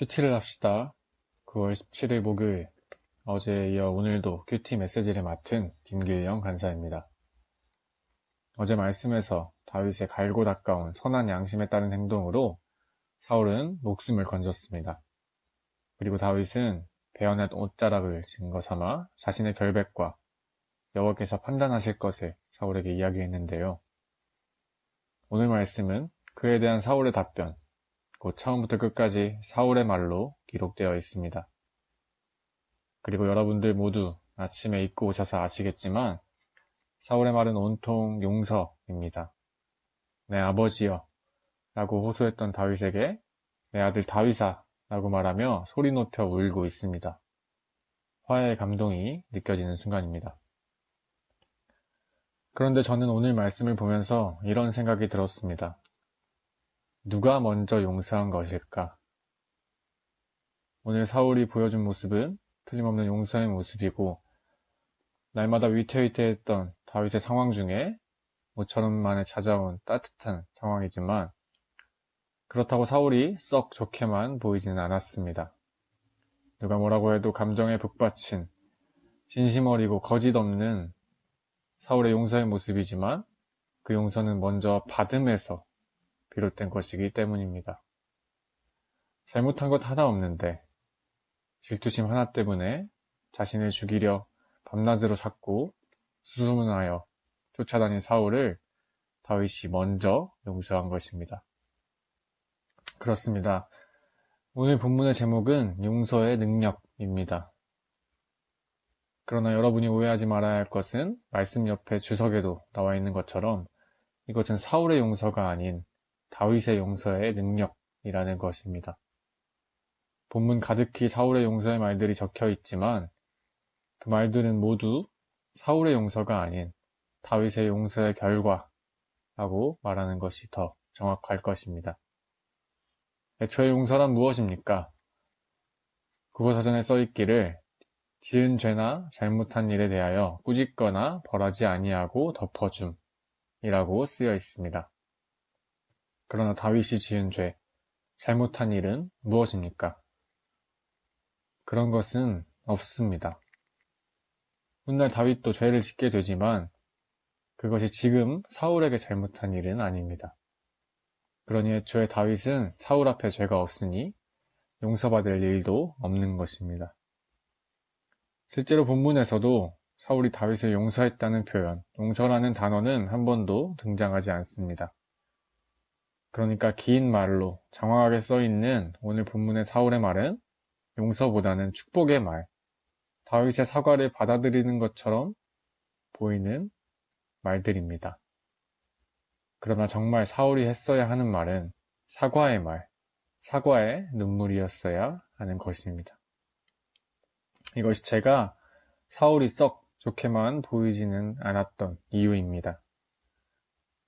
큐티를 합시다. 9월 17일 목요일. 어제에 이어 오늘도 큐티 메시지를 맡은 김길영 간사입니다. 어제 말씀에서 다윗의 갈고 닦아온 선한 양심에 따른 행동으로 사울은 목숨을 건졌습니다. 그리고 다윗은 베어넷 옷자락을 증거 삼아 자신의 결백과 여호와께서 판단하실 것을 사울에게 이야기했는데요. 오늘 말씀은 그에 대한 사울의 답변, 곧 처음부터 끝까지 사울의 말로 기록되어 있습니다. 그리고 여러분들 모두 아침에 읽고 오셔서 아시겠지만 사울의 말은 온통 용서입니다. 내 아버지여 라고 호소했던 다윗에게 내 아들 다윗아 라고 말하며 소리 높여 울고 있습니다. 화해의 감동이 느껴지는 순간입니다. 그런데 저는 오늘 말씀을 보면서 이런 생각이 들었습니다. 누가 먼저 용서한 것일까? 오늘 사울이 보여준 모습은 틀림없는 용서의 모습이고 날마다 위태위태했던 다윗의 상황 중에 모처럼 만에 찾아온 따뜻한 상황이지만 그렇다고 사울이 썩 좋게만 보이지는 않았습니다. 누가 뭐라고 해도 감정에 북받친 진심 어리고 거짓 없는 사울의 용서의 모습이지만 그 용서는 먼저 받음에서 비롯된 것이기 때문입니다. 잘못한 것 하나 없는데 질투심 하나 때문에 자신을 죽이려 밤낮으로 찾고 수소문하여 쫓아다닌 사울을 다윗이 먼저 용서한 것입니다. 그렇습니다. 오늘 본문의 제목은 용서의 능력입니다. 그러나 여러분이 오해하지 말아야 할 것은 말씀 옆에 주석에도 나와 있는 것처럼 이것은 사울의 용서가 아닌 다윗의 용서의 능력이라는 것입니다. 본문 가득히 사울의 용서의 말들이 적혀 있지만 그 말들은 모두 사울의 용서가 아닌 다윗의 용서의 결과라고 말하는 것이 더 정확할 것입니다. 애초에 용서란 무엇입니까? 국어사전에 써있기를 지은 죄나 잘못한 일에 대하여 꾸짖거나 벌하지 아니하고 덮어줌이라고 쓰여 있습니다. 그러나 다윗이 지은 죄, 잘못한 일은 무엇입니까? 그런 것은 없습니다. 훗날 다윗도 죄를 짓게 되지만 그것이 지금 사울에게 잘못한 일은 아닙니다. 그러니 애초에 다윗은 사울 앞에 죄가 없으니 용서받을 일도 없는 것입니다. 실제로 본문에서도 사울이 다윗을 용서했다는 표현, 용서라는 단어는 한 번도 등장하지 않습니다. 그러니까 긴 말로 장황하게 써 있는 오늘 본문의 사울의 말은 용서보다는 축복의 말, 다윗의 사과를 받아들이는 것처럼 보이는 말들입니다. 그러나 정말 사울이 했어야 하는 말은 사과의 말, 사과의 눈물이었어야 하는 것입니다. 이것이 제가 사울이 썩 좋게만 보이지는 않았던 이유입니다.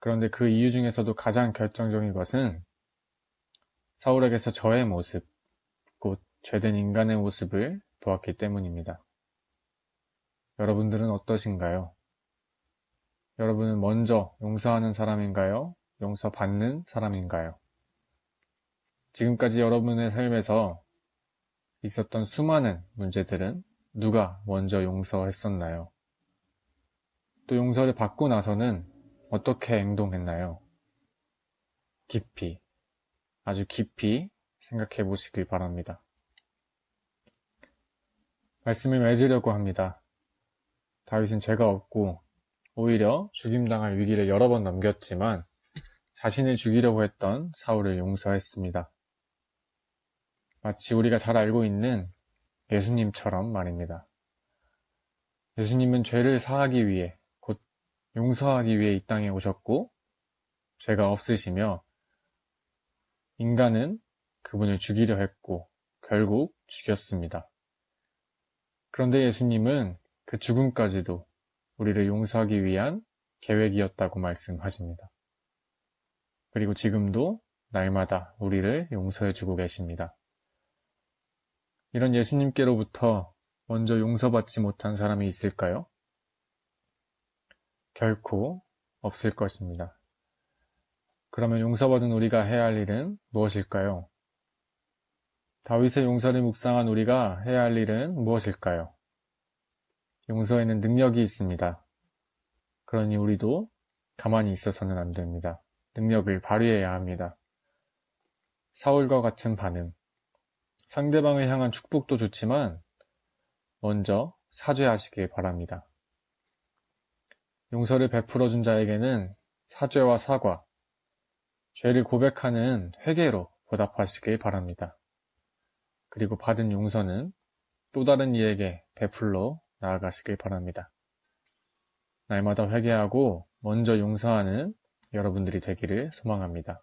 그런데 그 이유 중에서도 가장 결정적인 것은 사울에게서 저의 모습, 곧 죄된 인간의 모습을 보았기 때문입니다. 여러분들은 어떠신가요? 여러분은 먼저 용서하는 사람인가요? 용서받는 사람인가요? 지금까지 여러분의 삶에서 있었던 수많은 문제들은 누가 먼저 용서했었나요? 또 용서를 받고 나서는 어떻게 행동했나요? 깊이, 아주 깊이 생각해 보시길 바랍니다. 말씀을 맺으려고 합니다. 다윗은 죄가 없고 오히려 죽임당할 위기를 여러 번 넘겼지만 자신을 죽이려고 했던 사울을 용서했습니다. 마치 우리가 잘 알고 있는 예수님처럼 말입니다. 예수님은 죄를 사하기 위해 곧 용서하기 위해 이 땅에 오셨고 죄가 없으시며 인간은 그분을 죽이려 했고 결국 죽였습니다. 그런데 예수님은 그 죽음까지도 우리를 용서하기 위한 계획이었다고 말씀하십니다. 그리고 지금도 날마다 우리를 용서해 주고 계십니다. 이런 예수님께로부터 먼저 용서받지 못한 사람이 있을까요? 결코 없을 것입니다. 그러면 용서받은 우리가 해야 할 일은 무엇일까요? 다윗의 용서를 묵상한 우리가 해야 할 일은 무엇일까요? 용서에는 능력이 있습니다. 그러니 우리도 가만히 있어서는 안 됩니다. 능력을 발휘해야 합니다. 사울과 같은 반응. 상대방을 향한 축복도 좋지만 먼저 사죄하시길 바랍니다. 용서를 베풀어 준 자에게는 사죄와 사과, 죄를 고백하는 회개로 보답하시길 바랍니다. 그리고 받은 용서는 또 다른 이에게 베풀러 나아가시길 바랍니다. 날마다 회개하고 먼저 용서하는 여러분들이 되기를 소망합니다.